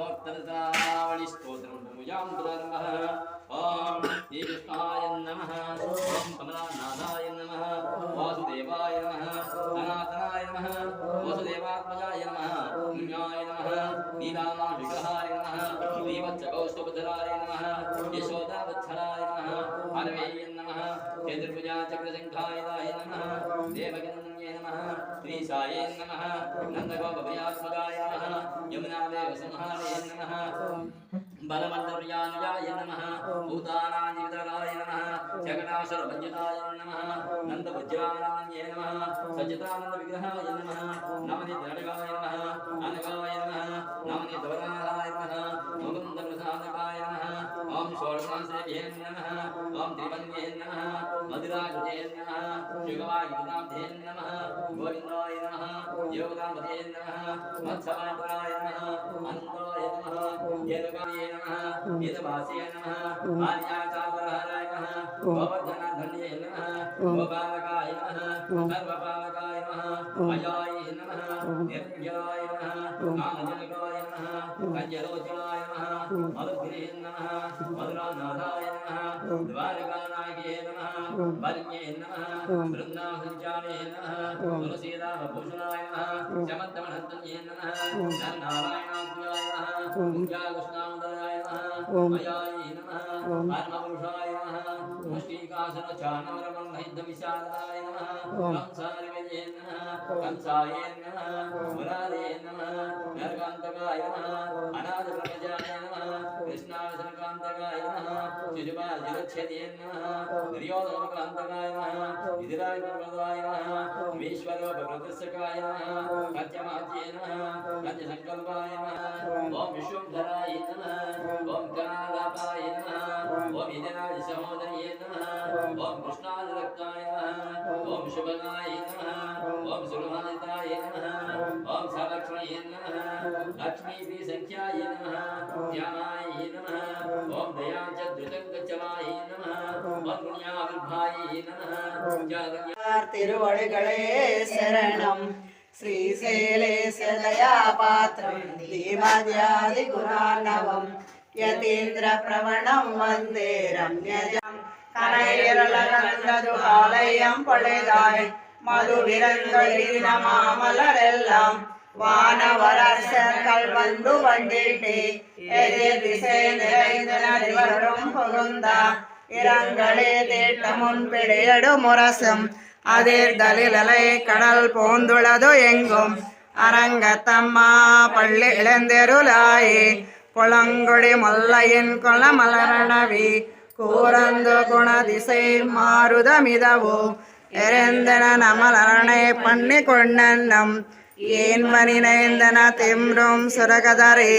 कृष्णाष्टोत्तरतावळि स्तोत्रं भुजां नमः ॐ श्रीकृष्णाय नमः ॐ कमलानाथाय नमः वासुदेवाय नमः सनातनाय नमः वसुदेवात्मजाय नमः पुण्याय नमः नीलामाविग्रहाय नमः श्रीवत्सकौस्तुभधराय नमः यशोदावत्सराय नमः हरवेय नमः चतुर्भुजा चक्रशङ्खाय नमः देवगिन्ये नमः श्रीसाये नमः नन्दगोपभयात्मकाय नमः यमुनादेव संहारे नमः बलमण्डप्रियानुजाय नमः भूतानाञ्जीवितराय नमः जगनाशरभञ्जनाय नमः नन्दभुज्यानान्ये नमः सच्चिदानन्दविग्रहाय नमः नवनिधनगाय नमः अनगाय नमः नवनिधवराय नमः मुकुन्दप्रसादकाय नमः ॐ षोडशांसेभ्ये नमः ॐ त्रिवन्द्ये नमः మధురాజే నమ యుగవాయునాథే నమ గోవిందాయ నమ యోగామధే నమ మత్సవాపరాయ నమ అనందాయ నమ యదుగాయ నమ యదుభాసే नमः वल्ये नमः वृन्दासञ्चारे नमः तुलसीदाभूषणाय नमः चमत्तमहन्तन्ये नमः नरनारायणात्मजाय नमः पूजाकृष्णामुदयाय नमः अयाय नमः परमपुरुषाय नमः मुष्टिकासनचानवरमन्महिद्धविशारदाय नमः कंसारिवये नमः कंसाय नमः मुरारे नमः नरकान्तकाय नमः अनाथप्रपजाय యజమా జిరచ్ఛేదేన దుర్యోధనోపలాంతకాయ విధిరాయ ప్రమదాయ విశ్వరూపప్రదర్శకాయ కత్యమాచ్యేన కత్య సంకల్పాయ ఓం విశ్వంధరాయ ఓం ఓం ఇదిరాజ సహోదరియేన ఓం కృష్ణాది రక్తాయ लक्ष्मीपि सख्याय नमः ध्यानायै नमः ॐ दयां च धृतङ्गचलाय नमः वरुण्याविर्भायै नमः तिरुवळिगळे शरणम् श्रीशैलेशदयापात्रं धीमद्यादिगुणानवं यतीन्द्रप्रवणं वन्दे रम्यजम् കനയിരളകണ്ടതുഹാലയം പൊളിതായി മധുവിരങ്ങളിരുന്ന മാമലരെല്ലാം வானவரசர்கள் வந்து வண்டிட்டு எதிர் திசை நிறைந்து நடிவரும் புகுந்தா. இரங்களே தீட்ட முன்பிடியடு முரசும். அதிர்தலிலலை கடல் போந்துள்ளது எங்கும். அரங்கத்தம்மா பள்ளி இழந்தெருளாயே குளங்குடி மொல்லையின் முல்லையின் குளமலரணவி கூறந்து குண திசை மாறுதமிதவோ எரிந்தன நமலரணை பண்ணி கொண்டன்னம் ಏನ್ಮನಿ ನಯಂದನ ತೆಮ್ರೋಂ ಸೊರಗದರೆ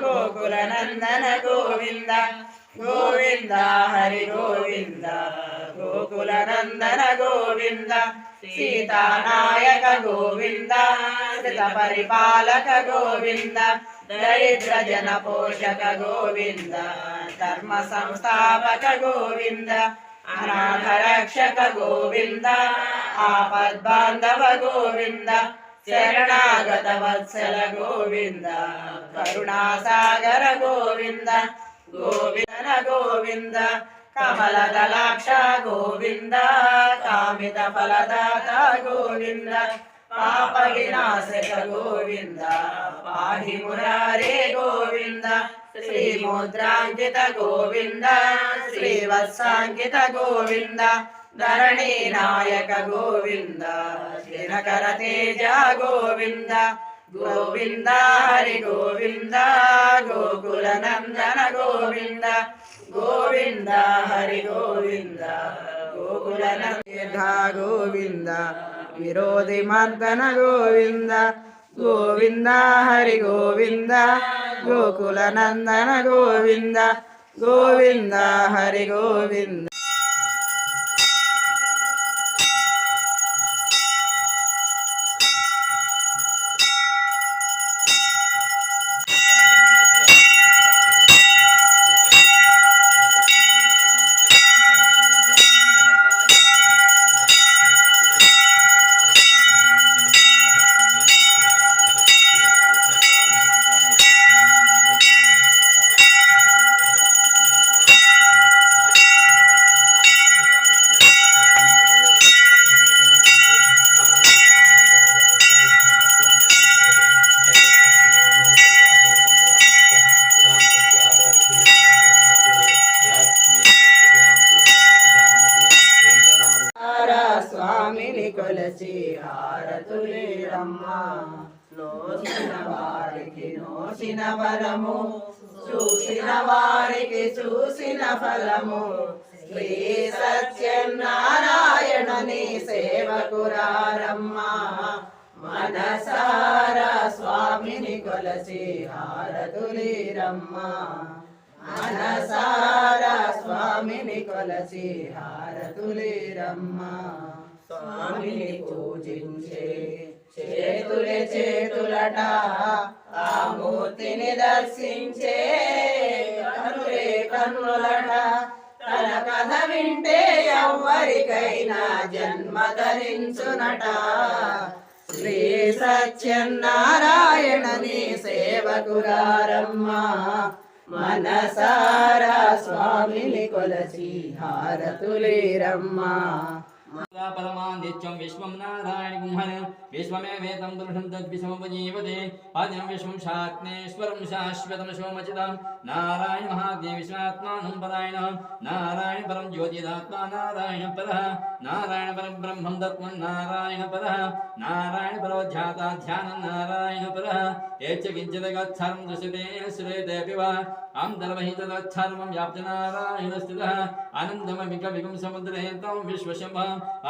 ಗೋಕುಲ ನಂದನ ಗೋವಿಂದ ಗೋವಿಂದ ಹರಿ ಗೋವಿಂದ ಗೋಕುಲ ನಂದನ ಗೋವಿಂದ ಸೀತಾನಾಯಕ ಗೋವಿಂದ ಶ್ರಿತ ಪರಿಪಾಲಕ ಗೋವಿಂದ దరిద్ర జన పోషక గోవింద ధర్మ సంస్థాపక గోవింద అనాథ రక్షక గోవింద ಆಪದ್ ಬಾಂಧವ ಗೋವಿಂದ ಶರಣಾಗತ ವತ್ಸಲ ಗೋವಿಂದ ಕರುಣಾಸಾಗರ ಗೋವಿಂದ ಗೋವಿಂದನ ಗೋವಿಂದ ಕಮಲದಲಾಕ್ಷ ಗೋವಿಂದ, ಕಾಮಿತ ಫಲದಾತ ಗೋವಿಂದ ಪಾಪ ವಿನಾಶಕ ಗೋವಿಂದ ಪಾಹಿ ಮುರಾರೇ ಗೋವಿಂದ ಶ್ರೀ ಮುದ್ರಾಂಕಿತ ಗೋವಿಂದ, ಶ್ರೀವತ್ಸಾಂಕಿತ ಗೋವಿಂದ ಧರಣಿ ನಾಯಕ ಗೋವಿಂದ ದಿನಕರ ತೇಜ ಗೋವಿಂದ ಗೋವಿಂದ ಹರಿ ಗೋವಿಂದ ಗೋಕುಲ ನಂದನ ಗೋವಿಂದ ಗೋವಿಂದ ಹರಿ ಗೋವಿಂದ ಗೋಕುಲ ನಂದ ಗೋವಿಂದ ವಿರೋಧಿ ಮರ್ದನ ಗೋವಿಂದ ಗೋವಿಂದ ಹರಿ ಗೋವಿಂದ ಗೋಕುಲ ನಂದನ ಗೋವಿಂದ ಗೋವಿಂದ ಹರಿ ಗೋವಿಂದ లేరమ్మ నోసిన వారికి నోసిన ఫలము చూసిన వారికి చూసిన ఫలము. శ్రీ సత్యనారాయణని సేవకురారమ్మా మనసారా స్వామిని కొలసి హారతులేరమ్మా మనసారా స్వామిని కొలసి హారతులేరమ్మా స్వామిని పూజించే. చేతులే చేతులట ఆ మూర్తిని దర్శించే. కనులే కన్నులట తన కథ వింటే ఎవ్వరికైనా జన్మ ధరించునట. శ్రీ సత్యనారాయణని సేవకురారమ్మ. మనసారా స్వామిని కొలసి హారతులేరమ్మా. यदा परमान्दित्यं विश्वं नारायणगुहन् विश्वमेवेतं पुरुषं तद्विषमुपजीवते आदिनं विश्वं शात्नेश्वरं शाश्वतं सोमचितं नारायणमहादेविश्वात्मानं परायणं नारायणपरं ज्योतिरात्मा नारायणपरः नारायणपरं ब्रह्मं तत्त्वं नारायणपरः नारायणपरो ध्याता ध्यानं नारायणपरः यच्च किञ्चित् गच्छर्म दृश्यते श्रूयतेऽपि वा अन्तर्वहितदच्छर्मं व्याप्तनारायणस्थितः अनन्तमविकविगुं समुद्रे तं विश्वशम्भः